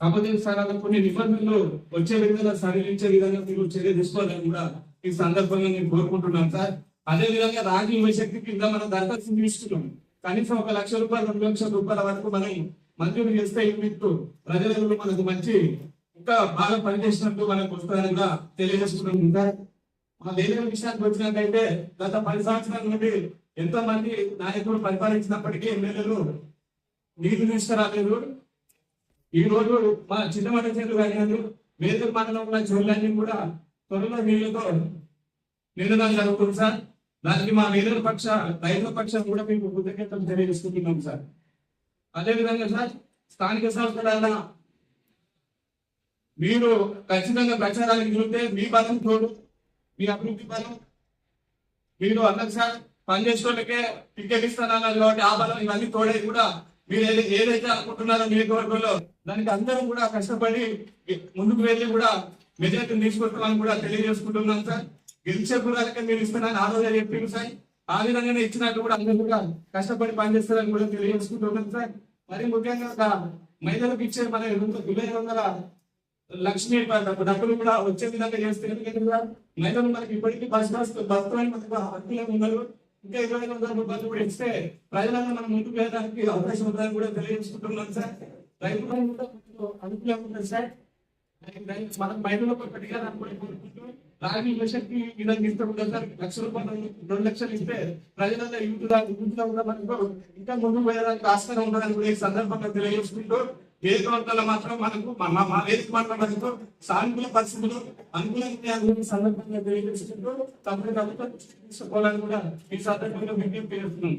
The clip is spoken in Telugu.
కాకపోతే సార్ కొన్ని నిబంధనలు వచ్చే విధంగా సడలించే విధంగా మీరు చర్య తీసుకోవాలని కూడా ఈ సందర్భంగా నేను కోరుకుంటున్నాను సార్. అదే విధంగా రాజు యువశక్తి కింద మనం దరఖాస్తు తీసుకున్నాం కనీసం ఒక లక్ష రూపాయలు రెండు లక్షల రూపాయల వరకు మనం మంజూరు చేస్తే యూనిట్ ప్రజలలో మనకు మంచి ఇంకా బాగా పనిచేసినట్టు మనకు వస్తారని కూడా తెలియజేసుకుంటున్నాం సార్. మా వేరే విషయానికి వచ్చినట్టయితే గత పది సంవత్సరాల నుండి ఎంతో మంది నాయకులు పరిపాలించినప్పటికీ ఎమ్మెల్యేలు నీళ్ళు తీసుకురాలేదు ఈ రోజు మా చిన్నమట చెరువు కానీ వేదూరు మండలంలో చెరువులన్నీ కూడా త్వరలో నీళ్ళతో నిండడం జరుగుతుంది సార్. దానికి మా వేదూరు పక్ష రైతుల పక్షం కూడా మేము కృతజ్ఞతలు తెలియజేసుకుంటున్నాం సార్. అదే విధంగా సార్ స్థానిక సంస్థల మీరు ఖచ్చితంగా ప్రచారానికి చూస్తే మీ బలం తోడు మీ అభివృద్ధి బలం. మీరు అందరు సార్ పనిచేసేటోళ్ళకే టికెట్ ఇస్తానన్నారు కాబట్టి ఆ బలం ఇవన్నీ తోడే కూడా మీరు ఏదైతే అనుకుంటున్నారో నియోజకవర్గంలో దానికి అందరం కూడా కష్టపడి ముందుకు వెళ్ళి కూడా మెజార్టీ తీసుకొస్తామని కూడా తెలియజేసుకుంటున్నాం సార్. గెలిచే గురాలకే మీరు ఇస్తానని ఆ రోజే చెప్పింది సార్. ఆ విధంగానే ఇచ్చినట్టు కూడా అందరూ కూడా కష్టపడి పనిచేస్తారని కూడా తెలియజేసుకుంటున్నాం సార్. మరి ముఖ్యంగా మహిళలకు ఇచ్చే మన ఇరవై వందల లక్ష్మీ డబ్బులు కూడా వచ్చే విధంగా చేస్తే ఎందుకంటే కూడా మహిళలు మనకి ఇప్పటికీ బస్ బస్ బస్ మనకు హక్కులే ఉన్నారు. ఇంకా ఇరవై ఐదు వందల రూపాయలు కూడా ఇస్తే ప్రజలను మనం ముందుకు వెళ్ళడానికి అవకాశం ఉందని కూడా తెలియజేసుకుంటున్నాం సార్. రైతులకు అనుకూలంగా ఉంటుంది సార్. మనం బయటలో ఒకటిగా కోరుకుంటూ రాజీ విషయానికి విధంగా ఇస్తూ ఉంటాం సార్ లక్ష రూపాయలు రెండు లక్షలు ఇస్తే ప్రజలలో యూత్ యూత్లో కూడా ఇంకా ముందుకు వెళ్ళడానికి ఆస్కారం ఉంటుందని కూడా ఈ సందర్భంగా తెలియజేసుకుంటూ వేదిక వర్గాల్లో మాత్రం మనకు మా మా- మా వేదిక మాత్రం మనకు సానుకూల పరిస్థితులు అనుకూలంగా ఈ సందర్భంగా తెలియజేసుకుంటూ తప్పనిసరిగా తీసుకోవాలని కూడా ఈ సందర్భంగా విజ్ఞప్తి చేస్తున్నాం.